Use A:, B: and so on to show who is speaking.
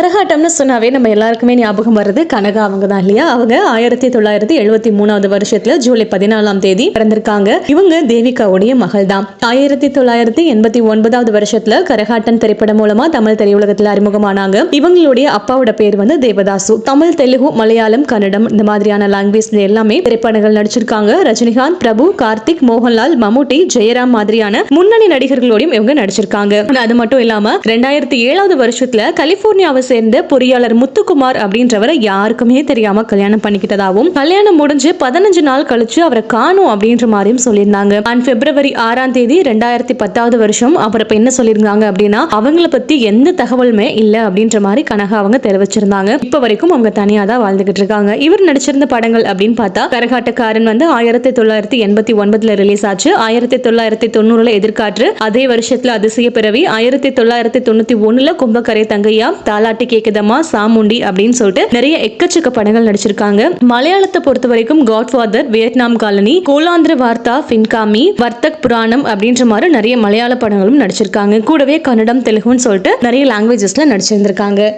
A: கரகாட்டம்னு சொன்னாவே நம்ம எல்லாருக்குமே ஞாபகம் வர்றது கனகா அவங்க தான் இல்லையா? அவங்க ஆயிரத்தி தொள்ளாயிரத்தி எழுபத்தி மூணாவது வருஷத்துல ஜூலை பதினாலாம் தேதி பிறந்திருக்காங்க. இவங்க தேவிகாவுடைய மகள் தான் ஆயிரத்தி தொள்ளாயிரத்தி எண்பத்தி ஒன்பதாவது வருஷத்துல கரகாட்டம் திரைப்படம் மூலமா தமிழ் திரையுலகத்துல அறிமுகமானாங்க. இவங்களுடைய அப்பாவோட பேர் வந்து தேவதாசு. தமிழ் தெலுங்கு மலையாளம் கன்னடம் இந்த மாதிரியான லாங்குவேஜ் எல்லாமே திரைப்படங்கள் நடிச்சிருக்காங்க. ரஜினிகாந்த் பிரபு கார்த்திக் மோகன்லால் மம்முட்டி ஜெயராம் மாதிரியான முன்னணி நடிகர்களோடையும் இவங்க நடிச்சிருக்காங்க. அது மட்டும் இல்லாம ரெண்டாயிரத்தி ஏழாவது வருஷத்துல கலிபோர்னியாவை சேர்ந்த பொறியாளர் முத்துக்குமார் அப்படின்றவரை யாருக்குமே தெரியாம கல்யாணம் பண்ணிக்கிட்டதாகவும் கல்யாணம் முடிஞ்சு பதினஞ்சு நாள் கழிச்சு அவரை காணும் அப்படின்ற மாதிரியும் சொல்லியிருந்தாங்க. அண்ட் பிப்ரவரி ஆறாம் தேதி ரெண்டாயிரத்தி பத்தாவது வருஷம் அவர் இப்ப என்ன சொல்லியிருந்தாங்க அப்படின்னா அவங்கள பத்தி எந்த தகவலுமே இல்ல அப்படின்ற மாதிரி கனகா அவங்க தெரிவிச்சிருந்தாங்க. இப்ப வரைக்கும் அவங்க தனியா தான் வாழ்ந்துகிட்டு இருக்காங்க. இவர் நடிச்சிருந்த படங்கள் அப்படின்னு பார்த்தா கரகாட்டக்காரன் வந்து ஆயிரத்தி தொள்ளாயிரத்தி எண்பத்தி ஒன்பதுல ரிலீஸ் ஆச்சு. ஆயிரத்தி தொள்ளாயிரத்தி தொண்ணூறுல எதிர்காற்று. அதே வருஷத்துல அதிசய பிறவி. ஆயிரத்தி தொள்ளாயிரத்தி தொண்ணூத்தி ஒண்ணுல கும்பக்கரை தங்கையா தாலாட்டு கேக்குதம்மா சாமுண்டி அப்படின்னு சொல்லிட்டு நிறைய எக்கச்சக்க படங்கள் நடிச்சிருக்காங்க. மலையாளத்தை பொறுத்த வரைக்கும் Godfather Vietnam colony Golanthara Vartha Pingami வர்த்தக் புராணம் அப்படின்ற மாதிரி நிறைய மலையாள படங்களும் நடிச்சிருக்காங்க. கூடவே கன்னடம் தெலுங்குன்னு சொல்லிட்டு நிறைய லாங்குவேஜஸ்ல நடிச்சிருந்திருக்காங்க.